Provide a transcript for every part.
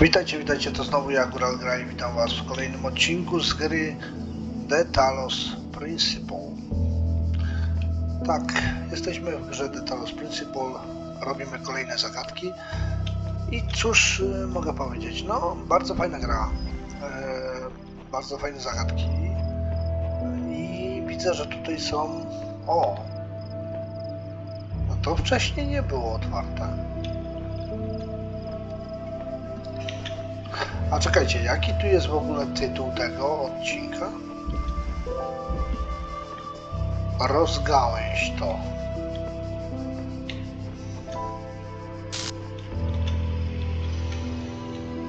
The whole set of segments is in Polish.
Witajcie, witajcie, to znowu ja, Góral Gra i witam was w kolejnym odcinku z gry The Talos Principle. Tak, jesteśmy w grze The Talos Principle, robimy kolejne zagadki. I cóż y, mogę powiedzieć, no bardzo fajna gra, e, bardzo fajne zagadki. I widzę, że tutaj są, o, no to wcześniej nie było otwarte. A czekajcie, jaki tu jest w ogóle tytuł tego odcinka? Rozgałęź to.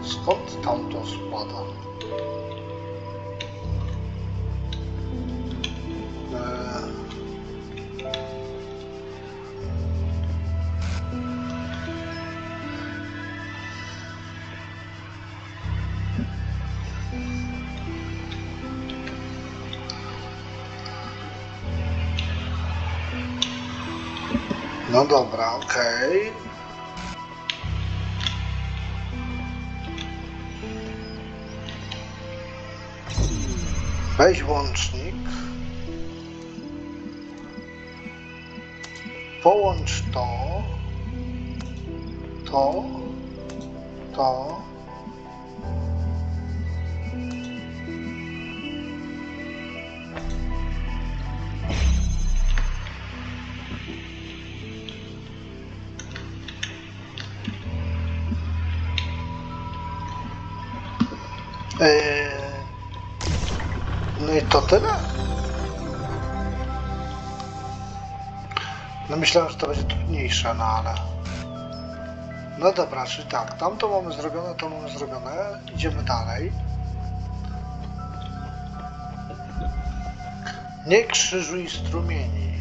Skąd tam to spada? No dobra, okej. Weź łącznik. Połącz to. To. To. No i to tyle? No myślałem, że to będzie trudniejsze, no ale... No dobra, czyli tak, tam to mamy zrobione, to mamy zrobione. Idziemy dalej. Nie krzyżuj strumieni.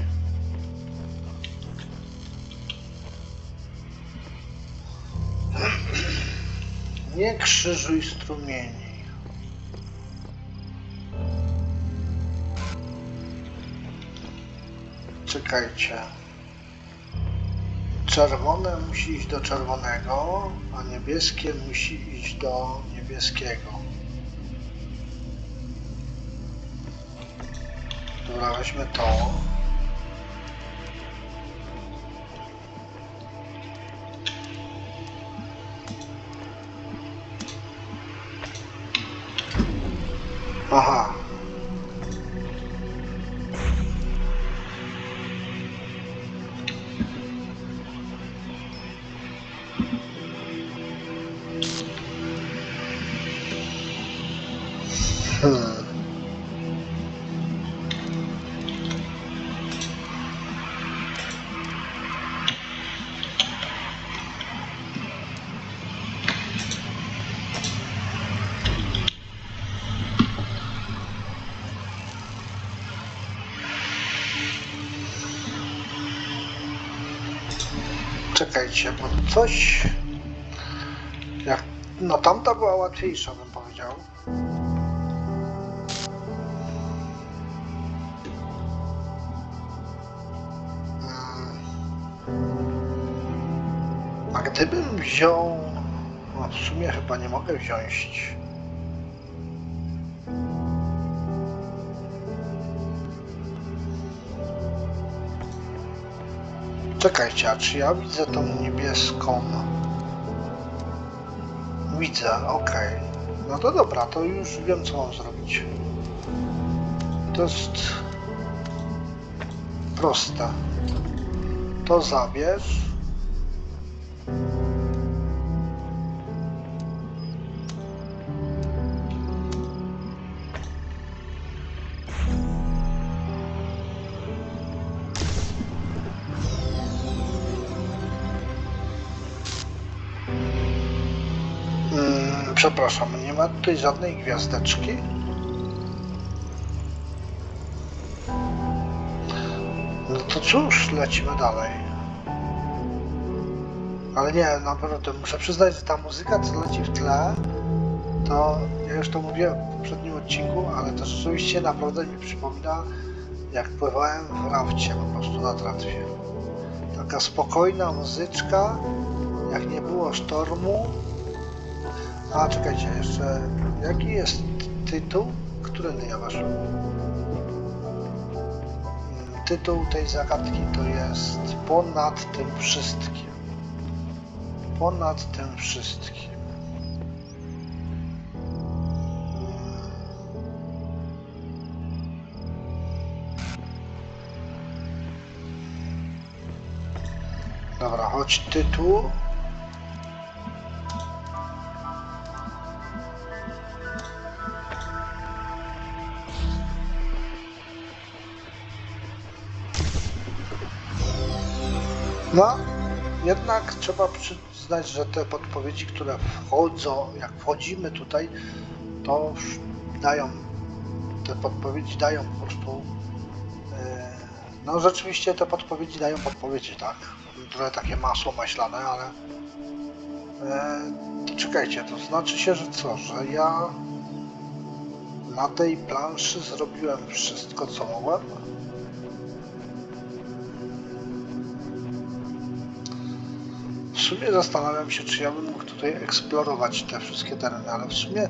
Nie krzyżuj strumieni. Czekajcie. Czerwone musi iść do czerwonego, a niebieskie musi iść do niebieskiego. Dobra, weźmy to. Aha. Czekajcie, bo coś... Jak... No tamta była łatwiejsza, bym powiedział. Mm. A gdybym wziął... No w sumie chyba nie mogę wziąć... Czekajcie, a czy ja widzę tą niebieską? Widzę, okej. No to dobra, to już wiem co mam zrobić. To jest proste. To zabierz. Przepraszam, nie ma tutaj żadnej gwiazdeczki? No to cóż, lecimy dalej. Ale nie, naprawdę muszę przyznać, że ta muzyka, co leci w tle, to ja już to mówiłem w poprzednim odcinku, ale to rzeczywiście naprawdę mi przypomina, jak pływałem w rafcie po prostu na tratwie. Taka spokojna muzyczka, jak nie było sztormu, A, czekajcie, jeszcze... Jaki jest tytuł? Którędy ja weszłem? Mm, Tytuł tej zagadki to jest Ponad tym wszystkim. Ponad tym wszystkim. Dobra, choć tytuł. No, jednak trzeba przyznać, że te podpowiedzi, które wchodzą, jak wchodzimy tutaj, to dają, te podpowiedzi dają po prostu, e, no rzeczywiście te podpowiedzi dają podpowiedzi, tak? Trochę takie masło maślane, ale e, czekajcie, to znaczy się, że co, że ja na tej planszy zrobiłem wszystko, co mogłem? Sumie zastanawiam się, czy ja bym mógł tutaj eksplorować te wszystkie tereny, ale w sumie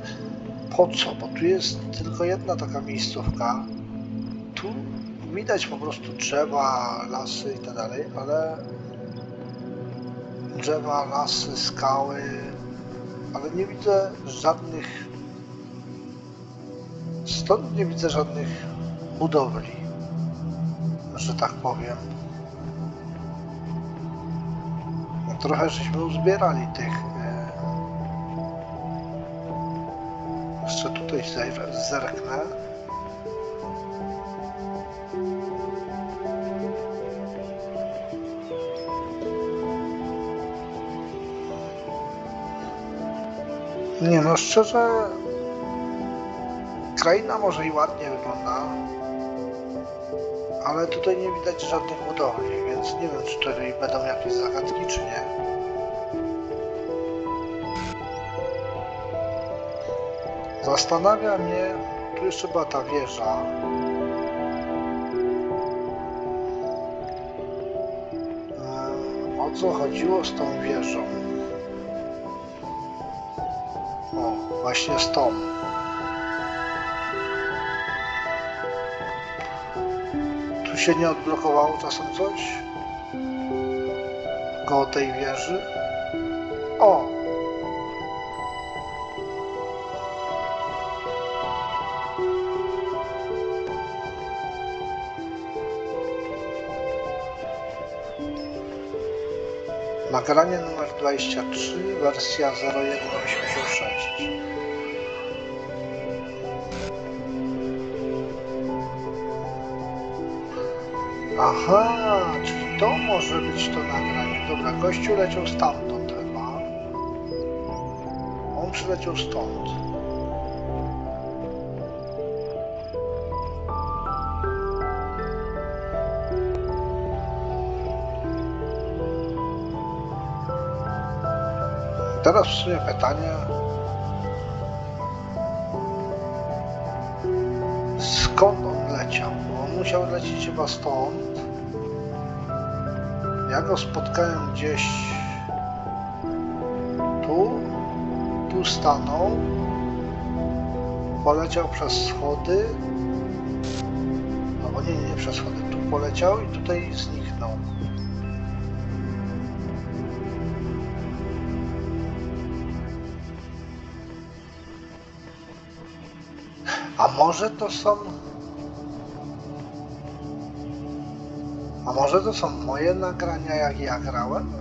po co? Bo tu jest tylko jedna taka miejscówka. Tu widać po prostu drzewa, lasy i tak dalej, ale drzewa, lasy, skały, ale nie widzę żadnych stąd nie widzę żadnych budowli, że tak powiem. Trochę żeśmy uzbierali tych. E... Jeszcze tutaj zerknę. Nie no, szczerze, kraina może i ładnie wygląda, ale tutaj nie widać żadnych budowli, więc nie wiem, czy tutaj będą jakieś zagadki, czy nie. Zastanawia mnie, tu jeszcze była ta wieża. O co chodziło z tą wieżą? O, właśnie z tą. Tu się nie odblokowało czasem coś? Koło tej wieży? O! Nagranie numer 23, wersja 0186. Aha, czyli to może być to nagranie. Dobra, gościu leciał stamtąd chyba. On przyleciał stąd. Teraz w sumie pytanie. Skąd on leciał? Bo on musiał lecieć chyba stąd. Ja go spotkałem gdzieś tu. Tu stanął. Poleciał przez schody. Albo nie, nie, nie przez schody. Tu poleciał i tutaj zniknął. A może to są. A może to są moje nagrania, jak ja grałem?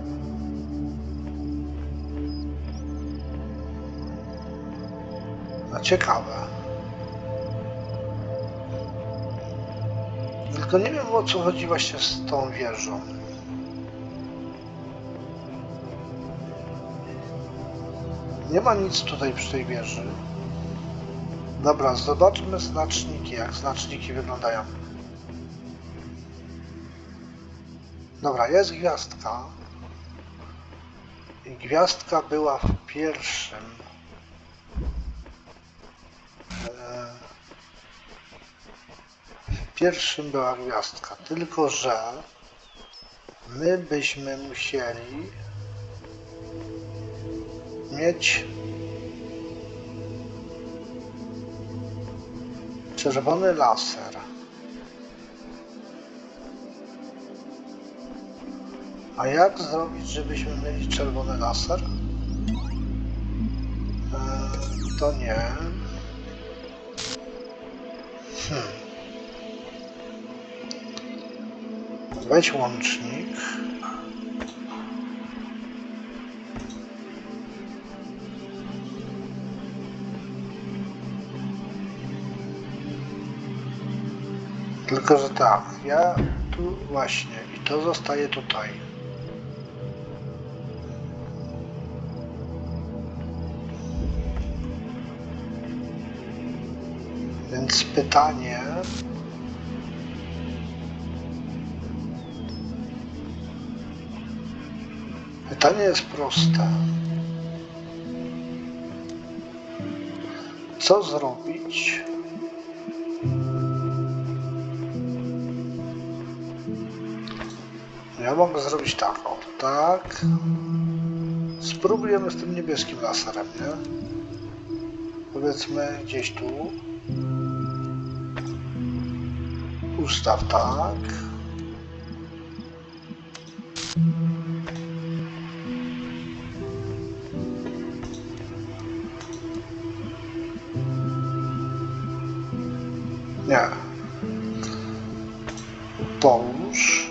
No ciekawe. Tylko nie wiem o co chodzi właśnie z tą wieżą. Nie ma nic tutaj przy tej wieży. Dobra, zobaczmy znaczniki, jak znaczniki wyglądają. Dobra, jest gwiazdka. I gwiazdka była w pierwszym. E, w pierwszym była gwiazdka, tylko że my byśmy musieli mieć czerwony laser. A jak zrobić, żebyśmy mieli czerwony laser? Eee, to nie. Hmm. Weź łącznik. Tylko, że tak, ja tu właśnie i to zostaje tutaj. Więc pytanie. Pytanie jest proste. Co zrobić? Ja mogę zrobić tak, o, tak. Spróbujemy z tym niebieskim laserem, nie? Powiedzmy gdzieś tu. Ustaw tak. Nie. Połóż.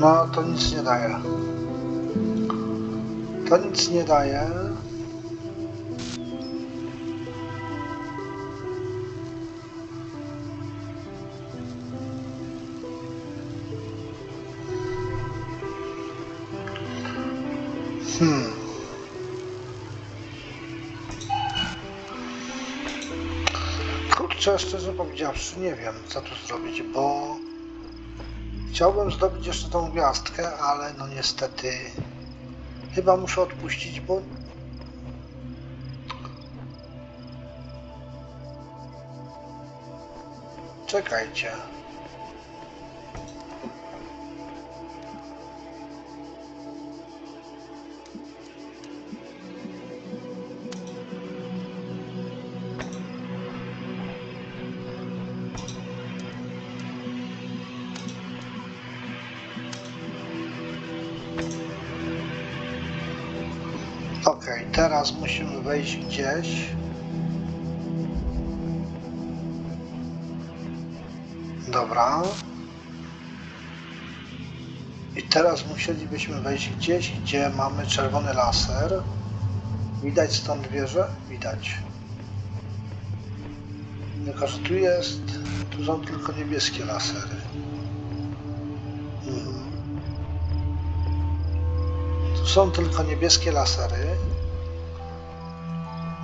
No, to nic nie daje. To nic nie daje. Hmm. Kurczę, szczerze powiedziawszy, nie wiem, co tu zrobić, bo chciałbym zdobyć jeszcze tą gwiazdkę, ale no niestety chyba muszę odpuścić, bo czekajcie. Teraz musimy wejść gdzieś. Dobra. I teraz musielibyśmy wejść gdzieś, gdzie mamy czerwony laser. Widać stąd wieżę? Widać. Tylko, że tu jest, tu są tylko niebieskie lasery. Mhm. Tu są tylko niebieskie lasery.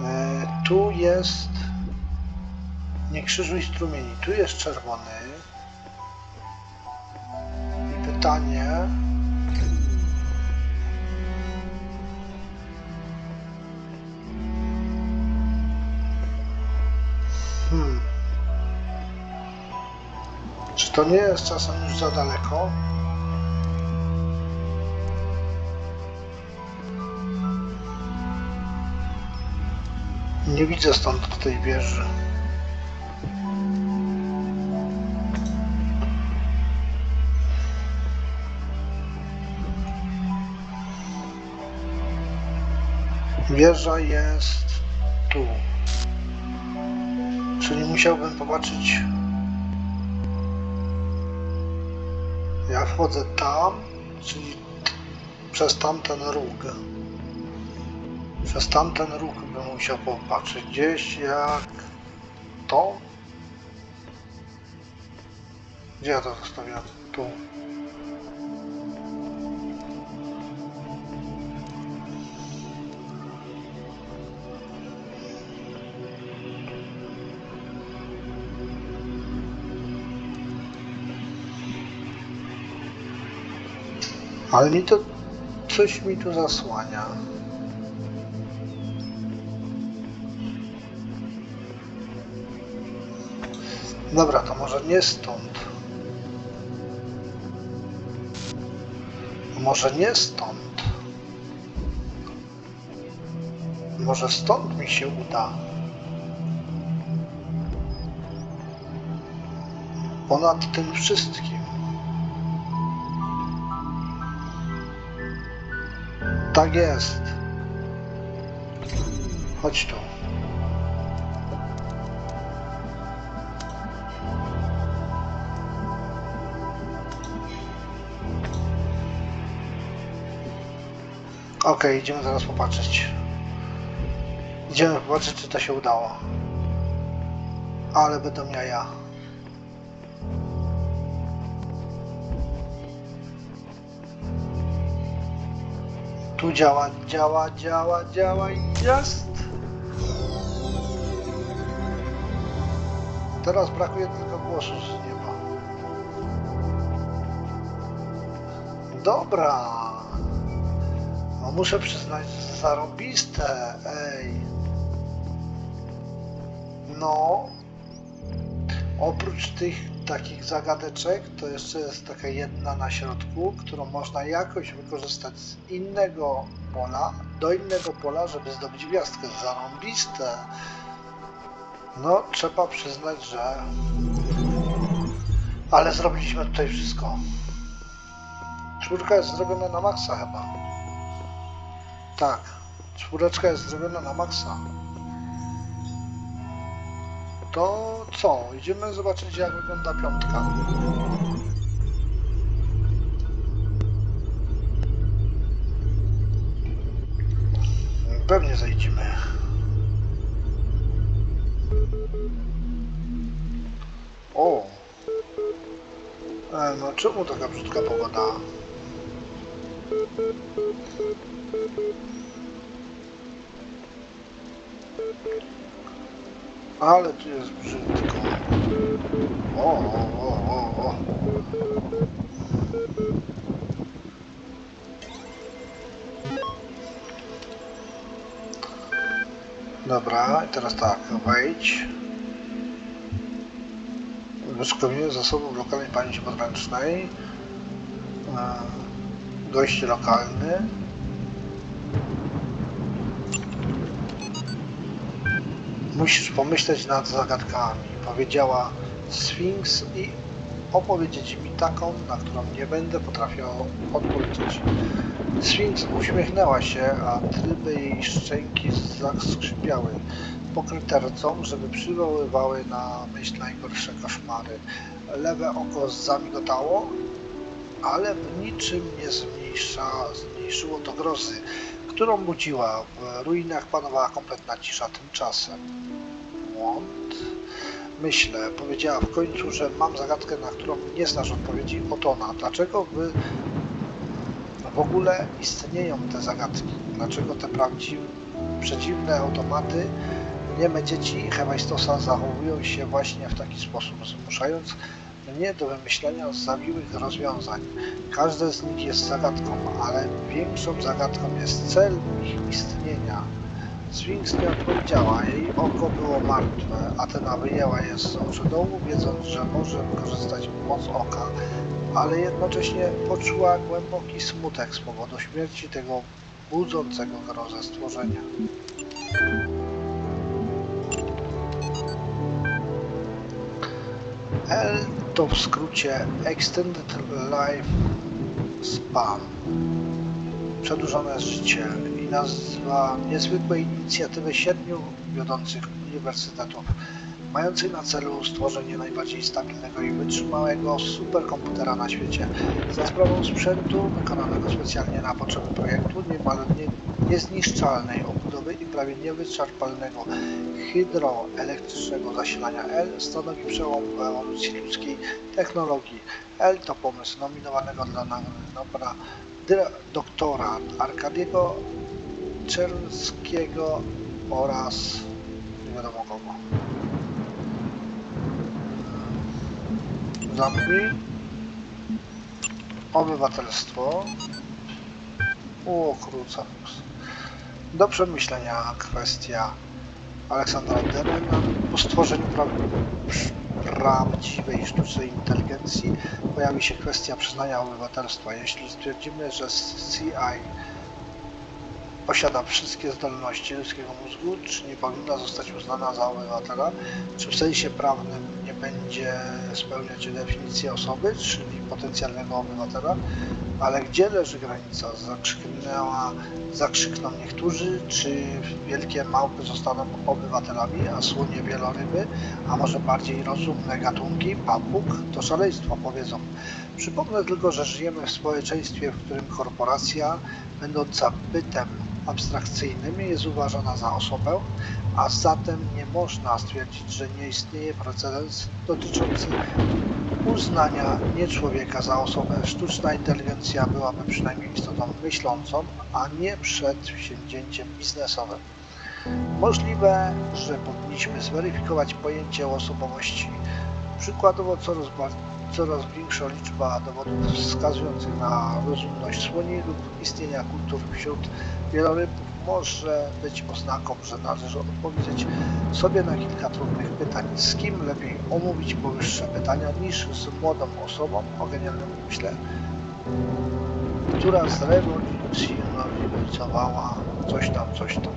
E, tu jest. Nie krzyżuj strumieni. Tu jest czerwony. I pytanie. Hmm. Czy to nie jest czasem już za daleko? Nie widzę stąd tej wieży. Wieża jest tu. Czyli musiałbym popatrzeć. Ja wchodzę tam, czyli przez tamten róg. Przez tamten ruch bym musiał popatrzeć. Gdzieś jak to. Gdzie ja to zostawiam? Tu. Ale mi to coś mi tu zasłania. Dobra, to może nie stąd. Może nie stąd. Może stąd mi się uda. Ponad tym wszystkim. Tak jest. Chodź tu. Okej, idziemy zaraz popatrzeć. Idziemy popatrzeć, czy to się udało. Ale będą jaja. Tu działa, działa, działa, działa i jest. Teraz brakuje tylko głosu z nieba. Dobra. No muszę przyznać, zarobiste, ej. No. Oprócz tych takich zagadeczek, to jeszcze jest taka jedna na środku, którą można jakoś wykorzystać z innego pola do innego pola, żeby zdobyć gwiazdkę. Zarąbiste. No, trzeba przyznać, że... Ale zrobiliśmy tutaj wszystko. Czwórka jest zrobiona na maksa chyba. Tak, czwóreczka jest zrobiona na maksa. To co? Idziemy zobaczyć jak wygląda piątka. Pewnie zejdziemy. O! E, no czemu taka brzydka pogoda? Ale tu jest brzydko. O, o, o, o, o. Dobra, teraz tak, wejdź. Wyszukiwanie zasobów lokalnej pamięci podręcznej. E, Gość lokalny. Musisz pomyśleć nad zagadkami, powiedziała Sphinx i opowiedzieć mi taką, na którą nie będę potrafił odpowiedzieć. Sphinx uśmiechnęła się, a tryby jej szczęki zaskrzypiały, pokryte rcą, żeby przywoływały na myśl najgorsze koszmary. Lewe oko zamigotało, ale w niczym nie zmniejsza, zmniejszyło to grozy, którą budziła. W ruinach panowała kompletna cisza tymczasem. Błąd? Myślę, powiedziała w końcu, że mam zagadkę, na którą nie znasz odpowiedzi. Oto ona. Dlaczego wy w ogóle istnieją te zagadki? Dlaczego te prawdziwe, przedziwne automaty, nieme dzieci Hemajstosa zachowują się właśnie w taki sposób, zmuszając mnie do wymyślenia zawiłych rozwiązań. Każde z nich jest zagadką, ale większą zagadką jest cel ich istnienia. Nie odpowiedziała, jej oko było martwe. Atena wyjęła je z oczodołu, wiedząc, że może wykorzystać moc oka, ale jednocześnie poczuła głęboki smutek z powodu śmierci tego budzącego grozę stworzenia. L to w skrócie Extended Life Span. Przedłużone życie nazwa niezwykłej inicjatywy siedmiu wiodących uniwersytetów, mającej na celu stworzenie najbardziej stabilnego i wytrzymałego superkomputera na świecie. Za sprawą sprzętu wykonanego specjalnie na potrzeby projektu, niemal nie, niezniszczalnej obudowy i prawie niewyczerpalnego hydroelektrycznego zasilania L stanowi przełom w ewolucji ludzkiej technologii. L to pomysł nominowanego dla Nobla doktora Arkadiego Czerskiego oraz nie wiadomo kogo. Zamknij. Obywatelstwo. O, krucefix. Do przemyślenia kwestia Aleksandra Derena po stworzeniu pra prawdziwej sztucznej inteligencji pojawi się kwestia przyznania obywatelstwa. Jeśli stwierdzimy, że CI posiada wszystkie zdolności ludzkiego mózgu, czy nie powinna zostać uznana za obywatela, czy w sensie prawnym nie będzie spełniać definicji osoby, czyli potencjalnego obywatela, ale gdzie leży granica? Zakrzyknęła, zakrzykną niektórzy, czy wielkie małpy zostaną obywatelami, a słonie wieloryby, a może bardziej rozumne gatunki, papug, to szaleństwo powiedzą. Przypomnę tylko, że żyjemy w społeczeństwie, w którym korporacja, będąca bytem abstrakcyjnym, jest uważana za osobę, a zatem nie można stwierdzić, że nie istnieje precedens dotyczący uznania nie człowieka za osobę. Sztuczna inteligencja byłaby przynajmniej istotą myślącą, a nie przedsięwzięciem biznesowym. Możliwe, że powinniśmy zweryfikować pojęcie osobowości. Przykładowo coraz, bar- coraz większa liczba dowodów wskazujących na rozumność słoni lub istnienia kultur wśród wielorybów może być oznaką, że należy odpowiedzieć sobie na kilka trudnych pytań. Z kim lepiej omówić powyższe pytania niż z młodą osobą o genialnym umyśle, która zrewolucjonizowała coś tam, coś tam.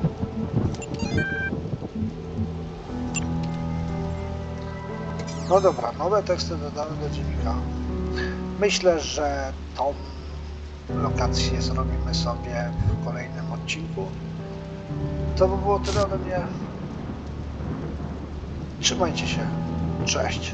No dobra, nowe teksty dodane do dziennika. Myślę, że tą lokację zrobimy sobie w kolejnym odcinku. To by było tyle ode mnie. Trzymajcie się. Cześć.